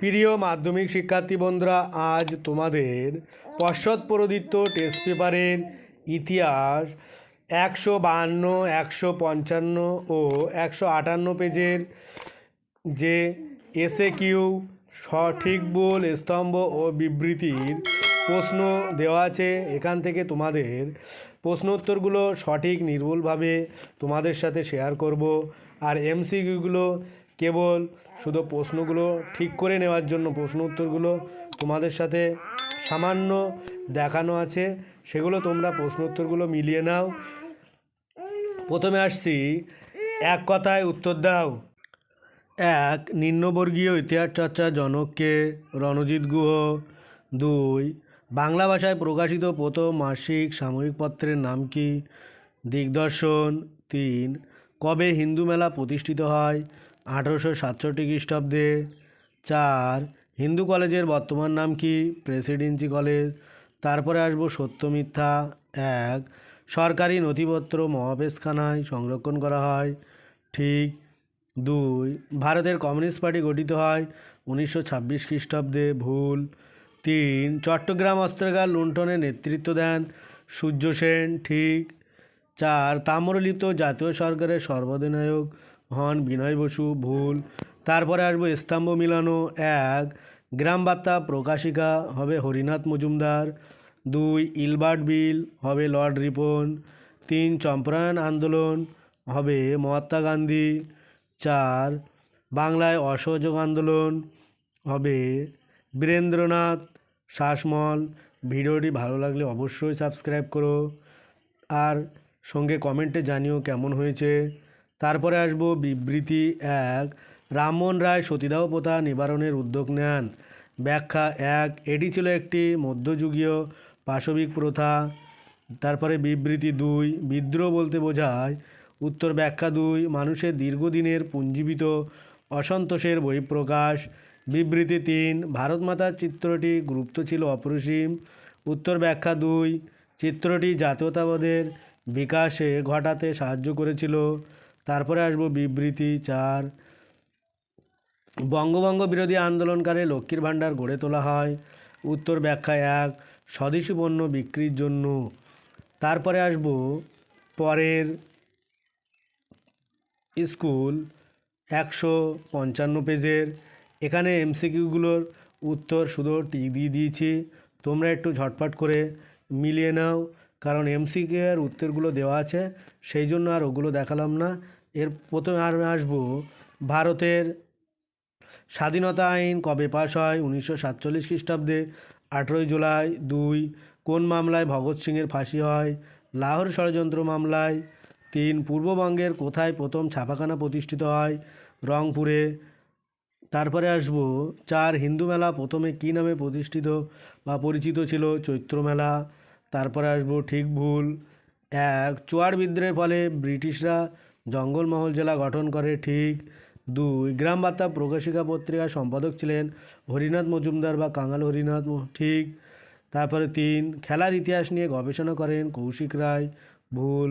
প্রিয় মাধ্যমিক শিক্ষার্থী বন্ধুরা, আজ তোমাদের পশ্চাৎ প্রদীপ্ত টেস্ট পেপারের ইতিহাস একশো বাহান্ন একশো পঞ্চান্ন ও একশো আটান্ন পেজের যে এসে কিউ সঠিক বল স্তম্ভ ও বিবৃতির প্রশ্ন দেওয়া আছে, এখান থেকে তোমাদের প্রশ্ন উত্তরগুলো সঠিক, নির্ভুলভাবে তোমাদের সাথে শেয়ার করব। আর এমসিকিউগুলো কেবল শুধু প্রশ্নগুলো ঠিক করে নেওয়ার জন্য প্রশ্ন উত্তরগুলো তোমাদের সাথে সামান্য দেখানো আছে, সেগুলো তোমরা প্রশ্ন উত্তরগুলো মিলিয়ে নাও। প্রথমে আসছি, এক কথায় উত্তর দাও। এক, নিম্নবর্গীয় ইতিহাস চর্চা জনককে রণজিৎ গুহ। দুই, বাংলা ভাষায় প্রকাশিত প্রথম মাসিক সাময়িক পত্রের নাম কি? দিগদর্শন। তিন, কবে হিন্দু মেলা প্রতিষ্ঠিত হয়? আঠারোশো সাতষট্টি খ্রিস্টাব্দে। চার, হিন্দু কলেজের বর্তমান নাম কি? Presidency college. তারপরে আসব সত্য মিথ্যা। এক, সরকারি নথিপত্র মহাবেশখানায় সংরক্ষণ করা হয়। ঠিক দুই, ভারতের কমিউনিস্ট পার্টি গঠিত হয় উনিশশো ছাব্বিশ খ্রিস্টাব্দে। ভুল। তিন, চট্টগ্রাম অস্ত্রাগার লুণ্ঠনে নেতৃত্ব দেন সূর্য সেন। ঠিক চার, তাম্রলিপ্ত জাতীয় সরকারের সর্বাধিনায়ক হন বিনয় বসু, ভুল। তারপরে আসব স্তম্ভ মিলানো এক। গ্রাম বার্তা প্রকাশিকা হবে হরিনাথ মজুমদার। দুই, ইলবার্ট বিল হবে লর্ড রিপন। তিন চম্পায়ন আন্দোলন হবে মহাত্মা গান্ধী। চার, বাংলায় অসহযোগ আন্দোলন হবে বীরেন্দ্রনাথ শাসমল। ভিডিওটি ভালো লাগলে অবশ্যই সাবস্ক্রাইব করো। আর সঙ্গে কমেন্টে জানিও কেমন হয়েছে। তারপরে আসব বিবৃতি এক। রামমোহন রায় সতীদাহ প্রথা নিবারণের উদ্যোগ নেন। ব্যাখ্যা এক, এটি ছিল একটি মধ্যযুগীয় পাশবিক প্রথা। তারপরে বিবৃতি দুই, বিদ্রোহ বলতে বোঝায়। উত্তর ব্যাখ্যা দুই, মানুষের দীর্ঘদিনের পুঞ্জীবিত অসন্তোষের বহিঃপ্রকাশ। বিবৃতি তিন, ভারত মাতার চিত্রটি গুরুত্ব ছিল অপরিসীম। উত্তর ব্যাখ্যা দুই, চিত্রটি জাতীয়তাবাদের বিকাশে ঘটাতে সাহায্য করেছিল। তারপরে আসব বিবৃতি চার। বঙ্গভঙ্গ বিরোধী আন্দোলনকালে লক্ষ্মীর ভাণ্ডার গড়ে তোলা হয়। উত্তর ব্যাখ্যা এক, স্বদেশী পণ্য বিক্রির জন্য। তারপরে আসব পরের স্কুল, একশো পঞ্চান্ন পেজের। এখানে এমসিকিউগুলোর উত্তর শুধু টিক দিয়ে দিয়েছি। তোমরা একটু ঝটপট করে মিলিয়ে নাও। কারণ এমসিকিউ এর উত্তরগুলো দেওয়া আছে, সেই জন্য আর ওগুলো দেখালাম না। এর প্রথমে আর আসব, ভারতের স্বাধীনতা আইন কবে পাশ হয়? উনিশশো সাতচল্লিশ খ্রিস্টাব্দে, আঠেরোই জুলাই, দুই, কোন মামলায় ভগৎ সিংয়ের ফাঁসি হয়? লাহোর ষড়যন্ত্র মামলায়, তিন, পূর্ববঙ্গের কোথায় প্রথম ছাপাখানা প্রতিষ্ঠিত হয়? রংপুরে, তারপরে আসব, চার, হিন্দু মেলা প্রথমে কী নামে প্রতিষ্ঠিত বা পরিচিত ছিল? চৈত্র মেলা তারপরে আসব ঠিক ভুল। এক, চুয়ার বিদ্রোহের ফলে ব্রিটিশরা জঙ্গলমহল জেলা গঠন করে ঠিক। দুই গ্রাম বার্তা প্রকাশিকা পত্রিকার সম্পাদক ছিলেন হরিনাথ মজুমদার বা কাঙাল হরিনাথ ঠিক। তারপরে তিন, খেলার ইতিহাস নিয়ে গবেষণা করেন কৌশিক রায়, ভুল।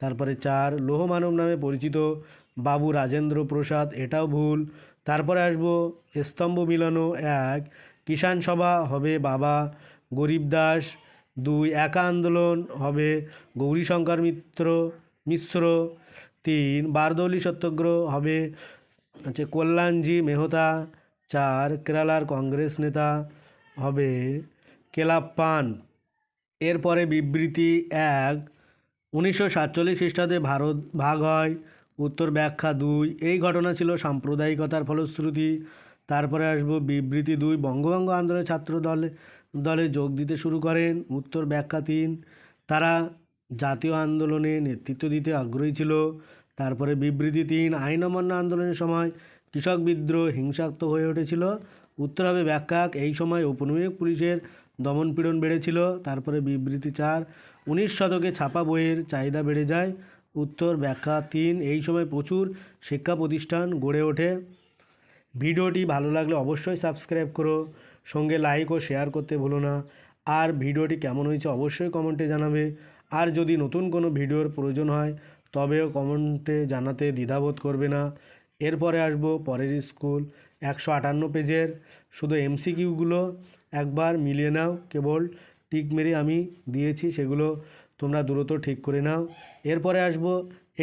তারপরে চার লৌহমানব নামে পরিচিত বাবু রাজেন্দ্র প্রসাদ, এটাও ভুল। তারপরে আসব স্তম্ভ মিলানো এক, কিষাণ সভা হবে বাবা গরিব দাস দুই, একা আন্দোলন হবে গৌরীশঙ্কর মিত্র, মিশ্র। তিন, বারদৌলি সত্যাগ্রহ হবে হচ্ছে কল্যাণজি মেহতা। চার, কেরালার কংগ্রেস নেতা হবে কেলাপ্পান এরপরে বিবৃতি এক, উনিশশো সাতচল্লিশ খ্রিস্টাব্দে ভারত ভাগ হয়। উত্তর ব্যাখ্যা দুই, এই ঘটনা ছিল সাম্প্রদায়িকতার ফলশ্রুতি। তারপরে আসব বিবৃতি দুই, বঙ্গভঙ্গ আন্দোলনের ছাত্র দলে দলে যোগ দিতে শুরু করেন। উত্তর ব্যাখ্যা তিন, তারা জাতীয় আন্দোলনে নেতৃত্ব দিতে আগ্রহী ছিল। তারপরে বিবৃতি তিন, আইন অমান্য আন্দোলনের সময় কৃষক বিদ্রোহ হিংসাত্মক হয়ে উঠেছিল। উত্তর হবে ব্যাখ্যা এই সময় ঔপনিবেশিক পুলিশের দমনপীড়ন বেড়েছিল। তারপরে বিবৃতি চার, উনিশ শতকে ছাপা বইয়ের চাহিদা বেড়ে যায়। উত্তর ব্যাখ্যা তিন, এই সময় প্রচুর শিক্ষা প্রতিষ্ঠান গড়ে ওঠে। ভিডিওটি ভালো লাগলে অবশ্যই সাবস্ক্রাইব করো, সঙ্গে লাইক ও শেয়ার করতে ভুলো না। আর ভিডিওটি কেমন হয়েছে অবশ্যই কমেন্টে জানাবে। আর যদি নতুন কোনো ভিডিওর প্রয়োজন হয়, তবেও কমেন্টে জানাতে দ্বিধাবোধ করবে না। এরপরে আসব পরের স্কুল একশো আটান্ন পেজের। শুধু এমসিকিউগুলো একবার মিলিয়ে নাও, কেবল টিক মেরে আমি দিয়েছি সেগুলো তোমরা দ্রুত ঠিক করে নাও। এরপরে আসব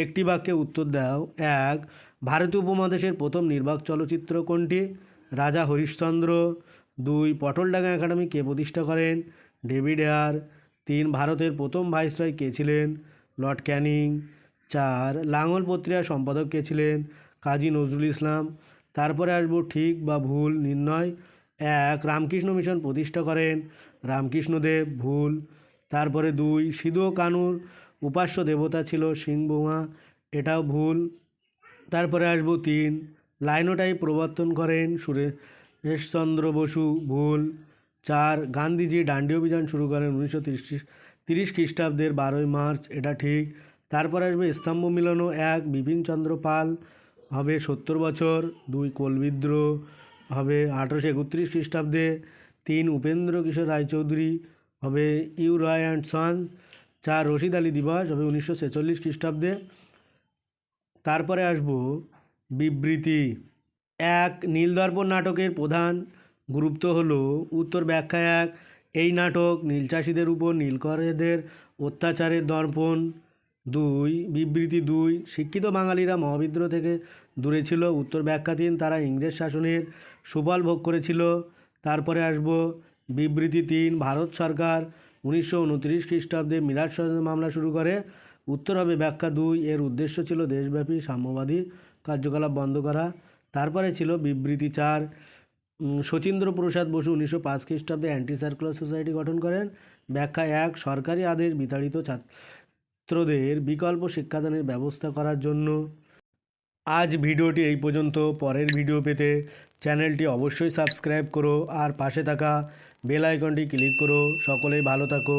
একটি বাক্যে উত্তর দাও। এক ভারতীয় উপমহাদেশের প্রথম নির্বাক চলচ্চিত্র কোনটি? রাজা হরিশ্চন্দ্র। দুই, পটলডাঙ্গা একাডেমি কে প্রতিষ্ঠা করেন? David Hare. তিন, ভারতের প্রথম ভাইসরয় কে ছিলেন? Lord Canning. চার, লাঙল পত্রিকার সম্পাদক কে ছিলেন? কাজী নজরুল ইসলাম। তারপরে আসব ঠিক বা ভুল নির্ণয়। এক, রামকৃষ্ণ মিশন প্রতিষ্ঠা করেন। রামকৃষ্ণদেব ভুল। তারপরে দুই, সিধু কানুর উপাস্য দেবতা ছিল সিংবোমা। এটাও ভুল। তারপরে আসব তিন। লাইনোটাইপ প্রবর্তন করেন সুরেশচন্দ্র বসু, ভুল। চার, গান্ধীজি ডান্ডি অভিযান শুরু করেন উনিশশো তিরিশ খ্রিস্টাব্দের বারোই মার্চ, এটা ঠিক। তারপর আসবে স্তম্ভ মিলনও এক বিপিনচন্দ্র পাল। হবে সত্তর বছর, দুই কোলবিদ্রোহ হবে আঠারোশো একত্রিশ খ্রিস্টাব্দে তিন উপেন্দ্র কিশোর রায়চৌধুরী। হবে ইউ রয় অ্যান্ড সন চার রশিদ আলী দিবস, হবে উনিশশো ছেচল্লিশ খ্রিস্টাব্দে। তারপরে আসব বিবৃতি। এক, নীলদর্পণ নাটকের প্রধান গুরুত্ব হল উত্তর ব্যাখ্যা এক, এই নাটক নীলচাষীদের উপর নীলকরেদের অত্যাচারের দর্পণ। দুই, বিবৃতি দুই, শিক্ষিত বাঙালিরা মহাবিদ্রোহ থেকে দূরে ছিল। উত্তর ব্যাখ্যা তিন, তারা ইংরেজ শাসনের সুফল ভোগ করেছিল। তারপরে আসব বিবৃতি তিন, ভারত সরকার উনিশশো উনত্রিশ খ্রিস্টাব্দে ষড়যন্ত্র মামলা শুরু করে। উত্তর হবে ব্যাখ্যা দুই। এর উদ্দেশ্য ছিল দেশব্যাপী সাম্যবাদী কার্যকলাপ বন্ধ করা। তারপরে ছিল বিবৃতি চার। শচীন্দ্র প্রসাদ বসু উনিশশো পাঁচ খ্রিস্টাব্দে অ্যান্টি সার্কুলার সোসাইটি গঠন করেন। ব্যাখ্যা এক, সরকারি আদেশ বিতাড়িত ছাত্রদের বিকল্প শিক্ষাদানের ব্যবস্থা করার জন্য। আজ ভিডিওটি এই পর্যন্ত। পরের ভিডিও পেতে চ্যানেলটি অবশ্যই সাবস্ক্রাইব করো। আর পাশে থাকা বেল আইকনটি ক্লিক করো। সকলেই ভালো থাকো।